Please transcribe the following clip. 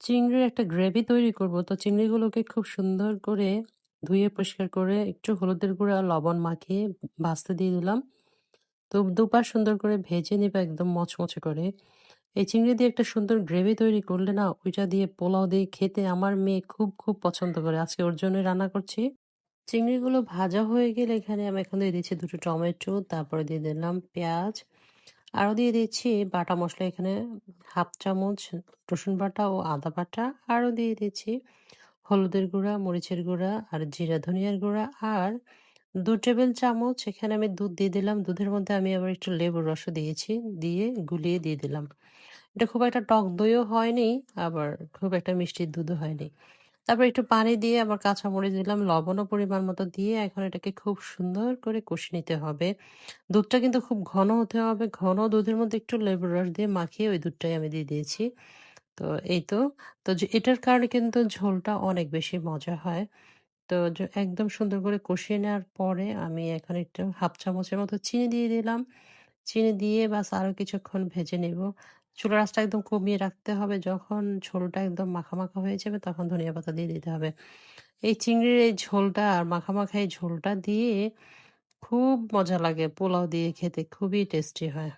চিংড়ির একটা গ্রেভি তৈরি করব। তো চিংড়িগুলোকে খুব সুন্দর করে ধুয়ে পরিষ্কার করে একটু হলুদের গুঁড়া, লবণ মাখিয়ে ভাজতে দিয়ে দিলাম। তো দুপাশ সুন্দর করে ভেজে নেবে একদম মচমচে করে। এই চিংড়ি দিয়ে একটা সুন্দর গ্রেভি তৈরি করলে না ওইটা দিয়ে পোলাও দিয়ে খেতে আমার মেয়ে খুব, খুব পছন্দ করে। আজকে ওর জন্যই রান্না করছি। চিংড়িগুলো ভাজা হয়ে গেলে এখানে আমি এখন দিয়ে দিচ্ছি দুটো টমেটো, তারপরে দিয়ে দিলাম পেঁয়াজ। আরও দিয়ে দিচ্ছি বাটা মশলা এখানে হাফ চামচ রসুন বাটা ও আদা বাটা। আরও দিয়ে দিচ্ছি হলুদের গুঁড়া, মরিচের গুঁড়া আর জিরা ধনিয়ার গুঁড়া আর দু টেবিল চামচ এখানে আমি দুধ দিয়ে দিলাম। দুধের মধ্যে আমি আবার একটু লেবুর রসও দিয়েছি। দিয়ে গুলিয়ে দিয়ে দিলাম। এটা খুব একটা টক দইও হয়নি, আবার খুব একটা মিষ্টির দুধও হয়নি। তারপর একটু পানি দিয়ে আবার কাঁচামরিচ দিলাম, লবণও পরিমাণ মতো দিয়ে এখন এটাকে খুব সুন্দর করে কষে নিতে হবে। দুধটা কিন্তু খুব ঘন হতে হবে। ঘন দুধের মধ্যে একটু লেবুর রস দিয়ে মাখিয়ে ওই দুধটাই আমি দিয়ে দিয়েছি। তো এই তো। তো এটার কারণে কিন্তু ঝোলটা অনেক বেশি মজা হয়। তো একদম সুন্দর করে কষিয়ে নেওয়ার পরে আমি এখন একটু হাফ চামচের মতো চিনি দিয়ে দিলাম। চিনি দিয়ে বাস আরও কিছুক্ষণ ভেজে নেব। চুলার আঁচটা একদম কমিয়ে রাখতে হবে। যখন ঝোলটা একদম মাখামাখা মাখা হয়ে যাবে তখন ধনিয়া পাতা দিয়ে দিতে হবে। এই চিংড়ির এই ঝোলটা আর মাখা, মাখা এই ঝোলটা দিয়ে খুব মজা লাগে পোলাও দিয়ে খেতে খুবই টেস্টি হয়।